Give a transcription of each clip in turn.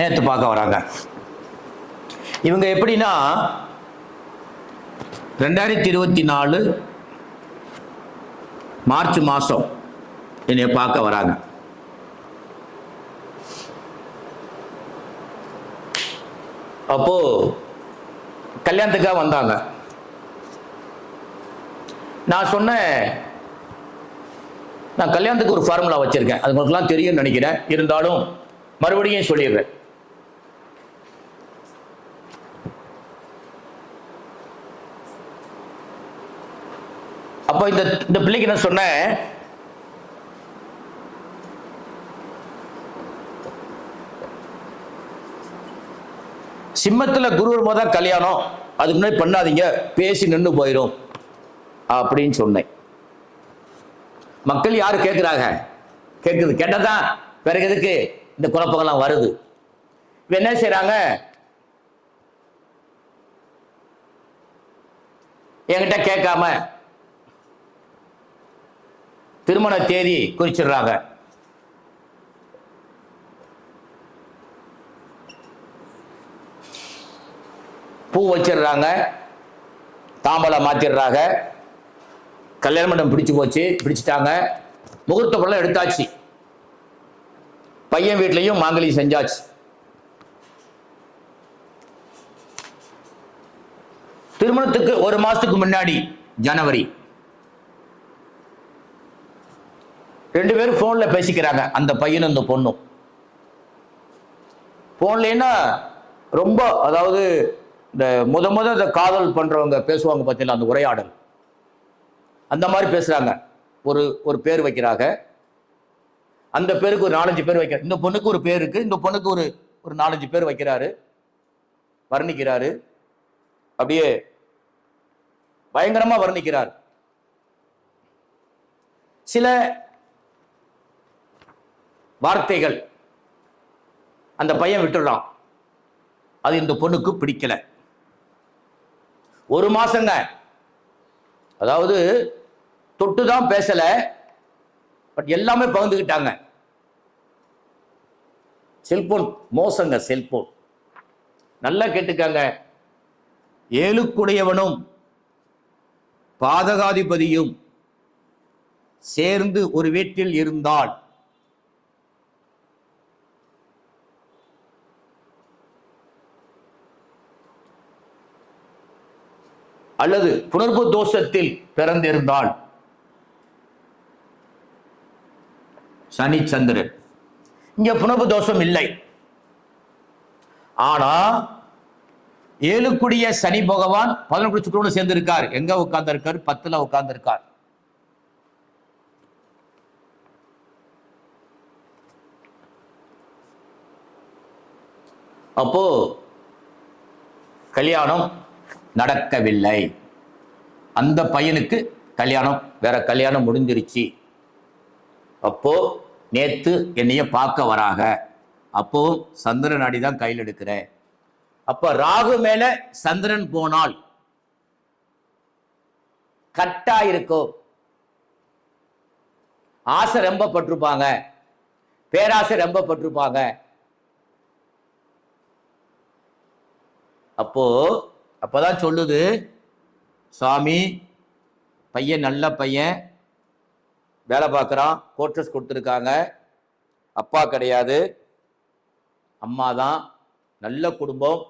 நேற்று பார்க்க வராங்க. இவங்க எப்படின்னா ரெண்டாயிரத்தி இருபத்தி நாலு மார்ச் மாதம் என்னை பார்க்க வராங்க. அப்போ கல்யாணத்துக்காக வந்தாங்க. நான் சொன்னேன் நான் கல்யாணத்துக்கு ஒரு ஃபார்முலா வச்சுருக்கேன். அது உங்களுக்குலாம் தெரியும்னு நினைக்கிறேன். இருந்தாலும் மறுபடியும் சொல்லிடுறேன். அப்போ இந்த இந்த பிள்ளைக்கு என்ன சொன்னேன். சிம்மத்தில் குரு வரும்போது தான் கல்யாணம். அதுக்கு முன்னாடி பண்ணாதீங்க. பேசி நின்று போயிடும் அப்படின்னு சொன்னேன். மக்கள் யார் கேட்குறாங்க கேட்குது கேட்டதான் பிறகு எதுக்கு? இந்த குழப்பங்கள்லாம் வருது. என்ன செய்கிறாங்க என்கிட்ட கேட்காம திருமண தேதி குறிச்சிடுறாங்க. பூ வச்சிடுறாங்க. தாம்பலம் மாத்திடுறாங்க. கல்யாண மண்டபம் பிடிச்சு போச்சு பிடிச்சிட்டாங்க. முகூர்த்த பொருளை எடுத்தாச்சு. பையன் வீட்லையும் மாங்கலி செஞ்சாச்சு. திருமணத்துக்கு ஒரு மாசத்துக்கு முன்னாடி ஜனவரி. ரெண்டு பேரும் போன்ல பேசிக்கிறாங்க. அந்த பையனும் அந்த பொண்ணும். போன்லன்னா ரொம்ப அதாவது இந்த முத முத இந்த காதல் பண்றவங்க பேசுவாங்க பார்த்தீங்களா அந்த உரையாடல். அந்த மாதிரி பேசுறாங்க. ஒரு ஒரு பேர் வைக்கிறாங்க. அந்த பேருக்கு ஒரு நாலஞ்சு பேர் வைக்க இந்த பொண்ணுக்கு ஒரு பேர் இருக்கு. இந்த பொண்ணுக்கு ஒரு ஒரு நாலஞ்சு பேர் வைக்கிறாரு. வர்ணிக்கிறாரு. அப்படியே பயங்கரமா வர்ணிக்கிறார். சில வார்த்தைகள். அந்த பையன் விட்டுடுறான் அது இந்த பொண்ணுக்கு பிடிக்கல. ஒரு மாசங்க. அதாவது தொட்டு தான் பேசல. பட் எல்லாமே பகிர்ந்துக்கிட்டாங்க செல்போன் மோசங்க செல்போன். நல்லா கேட்டுக்காங்க. ஏழுக்குடையவனும் பாதகாதிபதியும் சேர்ந்து ஒரு வீட்டில் இருந்தால் அல்லது புணர்வு தோஷத்தில் பிறந்திருந்தால். சனி சந்திரன். இங்க புணர்வு தோஷம் இல்லை. ஆனா ஏழுக்குடிய சனி பகவான் பதினொன்று சுக்கரோடு சேர்ந்து இருக்கார் எங்க உட்கார்ந்து இருக்காரு பத்துல உட்கார்ந்து இருக்கார் அப்போ கல்யாணம் நடக்கவில்லை. அந்த பையனுக்கு கல்யாணம் வேற கல்யாணம் முடிஞ்சிருச்சு. அப்போ நேத்து என்னைய பார்க்க வராங்க அப்போ சந்திரன் அடி தான் கையில் எடுக்கிறேன் அப்ப ராகு மேல சந்திரன் போனால் கட்டா இருக்கும். ஆசை ரொம்ப பட்டிருப்பாங்க. பேராசை ரொம்ப பட்டிருப்பாங்க. அப்போ அப்போதான் சொல்லுது சாமி பையன் நல்ல பையன் வேலை பார்க்குறான் கோட்ரஸ் கொடுத்துருக்காங்க அப்பா கிடையாது அம்மா தான் நல்ல குடும்பம்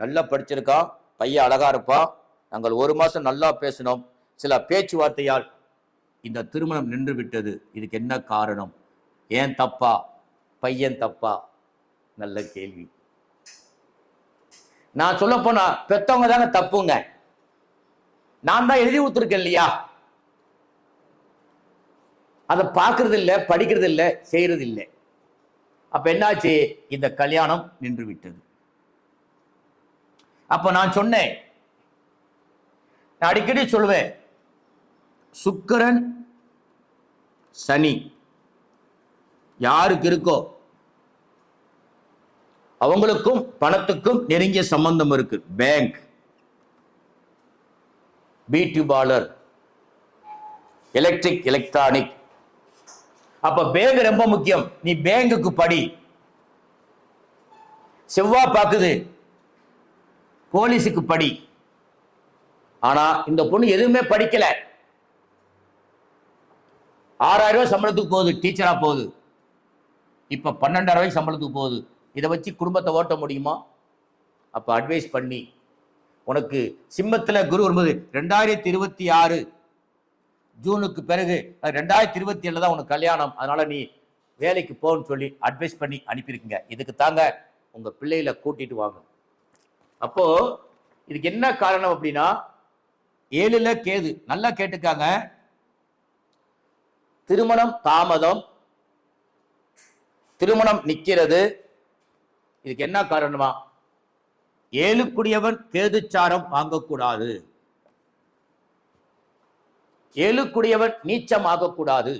நல்லா படிச்சிருக்கான் பையன் அழகா இருப்பான் நாங்கள் ஒரு மாதம் நல்லா பேசினோம். சில பேச்சுவார்த்தையால் இந்த திருமணம் நின்று விட்டது இதுக்கு என்ன காரணம்? ஏன் தப்பா? பையன் தப்பா? நல்ல கேள்வி. நான் சொல்ல போனா பெத்தவங்க தாங்க தப்புங்க. நான் தான் எழுதி ஊத்துருக்கேன் இல்லையா? அதை பார்க்கறது இல்லை படிக்கிறது இல்லை செய்யறது இல்லை அப்ப என்னாச்சு? இந்த கல்யாணம் நின்று விட்டது அப்ப நான் சொன்னேன். நான் அடிக்கடி சொல்லுவேன். சுக்கரன் சனி. யாருக்கு இருக்கோ? அவங்களுக்கும் பணத்துக்கும் நெருங்கிய சம்பந்தம் இருக்கு. பேங்க் பியூட்டி எலக்ட்ரிக் எலக்ட்ரானிக் அப்ப பேங்க் ரொம்ப முக்கியம். நீ பேங்குக்கு படி. செவ்வாய் பாக்குது. போலீஸுக்கு படி. ஆனா இந்த பொண்ணு எதுவுமே படிக்கல. ஆறாயிரம் ரூபாய் சம்பளத்துக்கு போகுது. டீச்சரா போகுது. இப்ப பன்னெண்டாயிரம் ரூபாய்க்கு சம்பளத்துக்கு போகுது. இதை வச்சு குடும்பத்தை ஓட்ட முடியுமா? அப்போ அட்வைஸ் பண்ணி உனக்கு சிம்மத்தில் குரு வரும்போது ரெண்டாயிரத்தி இருபத்தி ஆறு ஜூனுக்கு பிறகு ரெண்டாயிரத்தி இருபத்தி ஏழில் தான் உனக்கு கல்யாணம். அதனால் நீ வேலைக்கு போகணும்னு சொல்லி அட்வைஸ் பண்ணி அனுப்பியிருக்கீங்க. இதுக்கு தாங்க உங்கள் பிள்ளைகளை கூட்டிட்டு வாங்க. அப்போது இதுக்கு என்ன காரணம் அப்படின்னா ஏழுல கேது. நல்லா கேட்டுக்காங்க. திருமணம் தாமதம். திருமணம் நிற்கிறது இதுக்கு என்ன காரணமா? ஏழுக்குடியவன் கேதுச்சாரம் வாங்கக்கூடாது. ஏழுக்குடியவன் நீச்சம் ஆகக்கூடாது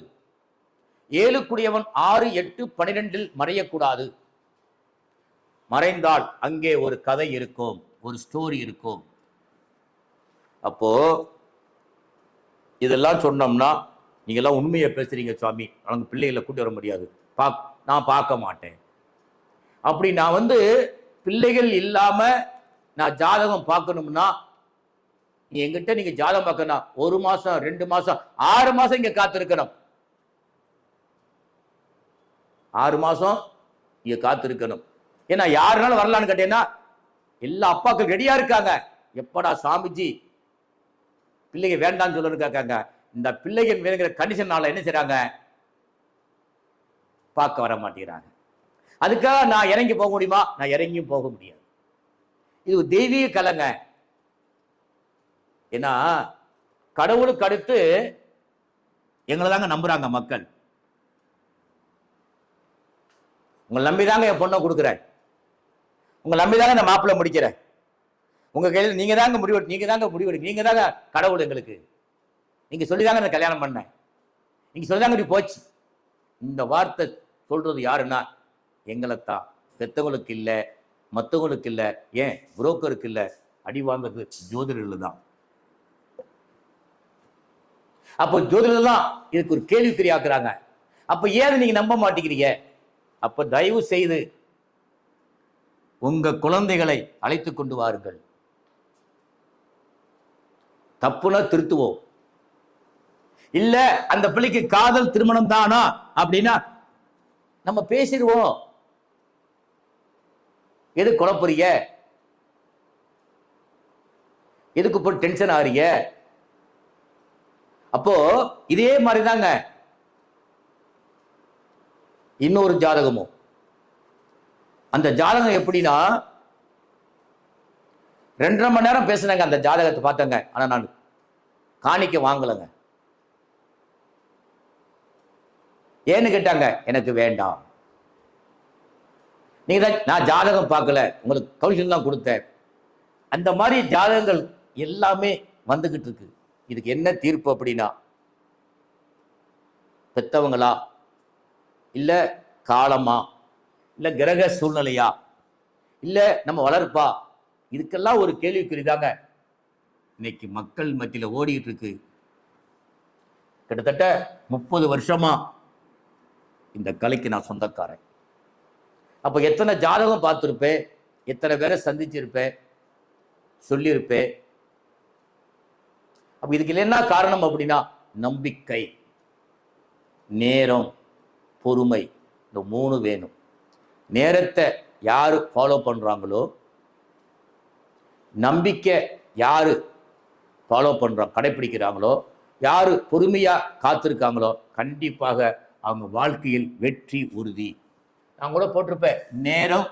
ஏழுக்குடியவன் ஆறு எட்டு பனிரெண்டில் மறையக்கூடாது. மறைந்தால் அங்கே ஒரு கதை இருக்கும் ஒரு ஸ்டோரி இருக்கும். அப்போ இதெல்லாம் சொன்னோம்னா நீங்க எல்லாம் உண்மையை பேசுறீங்க சுவாமி. அவங்க பிள்ளைகளை கூட்டி வர முடியாது. பா நான் பார்க்க மாட்டேன். அப்படி நான் வந்து பிள்ளைகள் இல்லாம நான் ஜாதகம் பார்க்கணும்னா நீ எங்கிட்ட நீங்க ஜாதகம் பார்க்கணும் ஒரு மாசம் ரெண்டு மாசம் ஆறு மாசம் இங்க காத்திருக்கணும். ஆறு மாசம் இங்க காத்திருக்கணும். ஏன்னா யாருனாலும் வரலான்னு கேட்டீங்கன்னா எல்லா அப்பாக்கள் ரெடியா இருக்காங்க. எப்படா சாமிஜி பிள்ளைங்க வேண்டாம்னு சொல்லணும்னு கேட்காங்க. இந்த பிள்ளைகள் வேணுங்கிற கண்டிஷனால என்ன செய்றாங்க? பார்க்க வர மாட்டேங்கிறாங்க. அதுக்காக நான் இறங்கி போக முடியுமா? நான் இறங்கியும் போக முடியாது. இது ஒரு தெய்வீக கலைங்க. ஏன்னா கடவுளுக்கு அடுத்து எங்களை தாங்க நம்புறாங்க மக்கள். உங்களை நம்பிதாங்க என் பொண்ணை கொடுக்குறேன். உங்களை நம்பிதாங்க நான் மாப்பிள்ளை முடிக்கிறேன். உங்க கையில் நீங்க தாங்க முடிவு நீங்க தாங்க முடிவு நீங்க தாங்க கடவுள் எங்களுக்கு. நீங்க சொல்லிதாங்க நான் கல்யாணம் பண்ணேன். நீங்க சொல்லிதாங்க இப்படி போச்சு. இந்த வார்த்தை சொல்றது யாருன்னா எங்களைத்தான் பெத்தவங்களுக்கு இல்லை மற்றவங்களுக்கு இல்லை ஏன்? புரோக்கருக்கு இல்லை. அடி வாங்கிறது ஜோதிடர்கள் தான். அப்போ ஜோதிடர் தான் இதுக்கு ஒரு கேள்விக்குறி ஆக்குறாங்க. அப்போ ஏன் நீங்க நம்ப மாட்டேங்கிறீங்க? அப்போ தயவு செய்து உங்க குழந்தைகளை அழைத்து கொண்டு வாருங்கள். தப்புனா திருத்துவோம். இல்ல அந்த பிள்ளைக்கு காதல் திருமணம் தானா? அப்படின்னா நம்ம பேசிடுவோம். எது குழப்பறீங்க எதுக்கு போய் டென்ஷன் ஆறிய அப்போ இதே மாதிரி தாங்க இன்னொரு ஜாதகமும் அந்த ஜாதகம் எப்படின்னா ரெண்டரை மணி நேரம் பேசினாங்க அந்த ஜாதகத்தை பார்த்தங்க. ஆனா நான் காணிக்க வாங்கலைங்க. ஏன்னு கேட்டாங்க எனக்கு வேண்டாம். நீங்க தான் நான் ஜாதகம் பார்க்கல. உங்களுக்கு கவுன்சில் தான் கொடுத்தேன். அந்த மாதிரி ஜாதகங்கள் எல்லாமே வந்துகிட்டு இருக்கு. இதுக்கு என்ன தீர்ப்பு அப்படின்னா பெத்தவங்களா இல்ல காலமா இல்ல கிரக சூழ்நிலையா இல்ல நம்ம வளர்ப்பா? இதுக்கெல்லாம் ஒரு கேள்விக்குறிதாங்க இன்னைக்கு மக்கள் மத்தியில ஓடிட்டு இருக்கு. கிட்டத்தட்ட முப்பது வருஷமா இந்த கலைக்கு நான் சொந்தக்காரன். அப்போ எத்தனை ஜாதகம் பார்த்துருப்பேன் எத்தனை பேரை சந்திச்சிருப்பேன் சொல்லியிருப்பேன் அப்போ இதுக்கு என்ன காரணம் அப்படின்னா நம்பிக்கை நேரம் பொறுமை இந்த மூணு வேணும். நேரத்தை யார் ஃபாலோ பண்ணுறாங்களோ நம்பிக்கை யார் ஃபாலோ பண்ணுறோம் கடைப்பிடிக்கிறாங்களோ யார் பொறுமையாக காத்திருக்காங்களோ கண்டிப்பாக அவங்க வாழ்க்கையில் வெற்றி உறுதி. நான் கூட போட்டிருப்பேன். நேரம்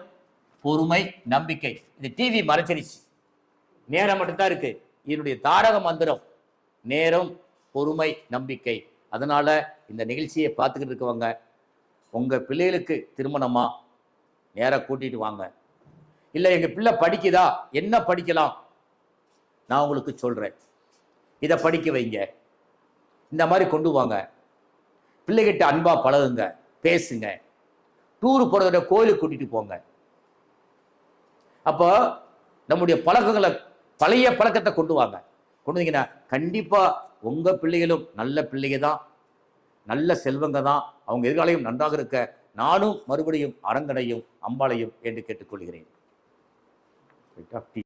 பொறுமை நம்பிக்கை. இந்த டிவி மறைச்சிருச்சு. நேரம் மட்டும்தான் இருக்கு. இதனுடைய தாரக மந்திரம் நேரம் பொறுமை நம்பிக்கை. அதனால இந்த நிகழ்ச்சியை பார்த்துக்கிட்டு இருக்கவங்க உங்க பிள்ளைகளுக்கு திருமணமா? நேரா கூட்டிட்டு வாங்க. இல்லை எங்க பிள்ளை படிக்குதா? என்ன படிக்கலாம்? நான் உங்களுக்கு சொல்றேன். இதை படிக்க வைங்க. இந்த மாதிரி கொண்டு வாங்க. பிள்ளைகிட்ட அன்பா பழகுங்க. பேசுங்க. டூர் போறத கோயிலுக்கு கூட்டிட்டு போங்க. அப்போ நம்முடைய பழக்கங்களை பழைய பழக்கத்தை கொண்டு வாங்க. கொண்டு வந்தீங்கன்னா கண்டிப்பா உங்க பிள்ளைகளும் நல்ல பிள்ளைங்க தான். நல்ல செல்வங்க தான். அவங்க எதிர்காலையும் நன்றாக இருக்க. நானும் மறுபடியும் அரங்கனையும் அம்பாளையும் என்று கேட்டுக்கொள்கிறேன்.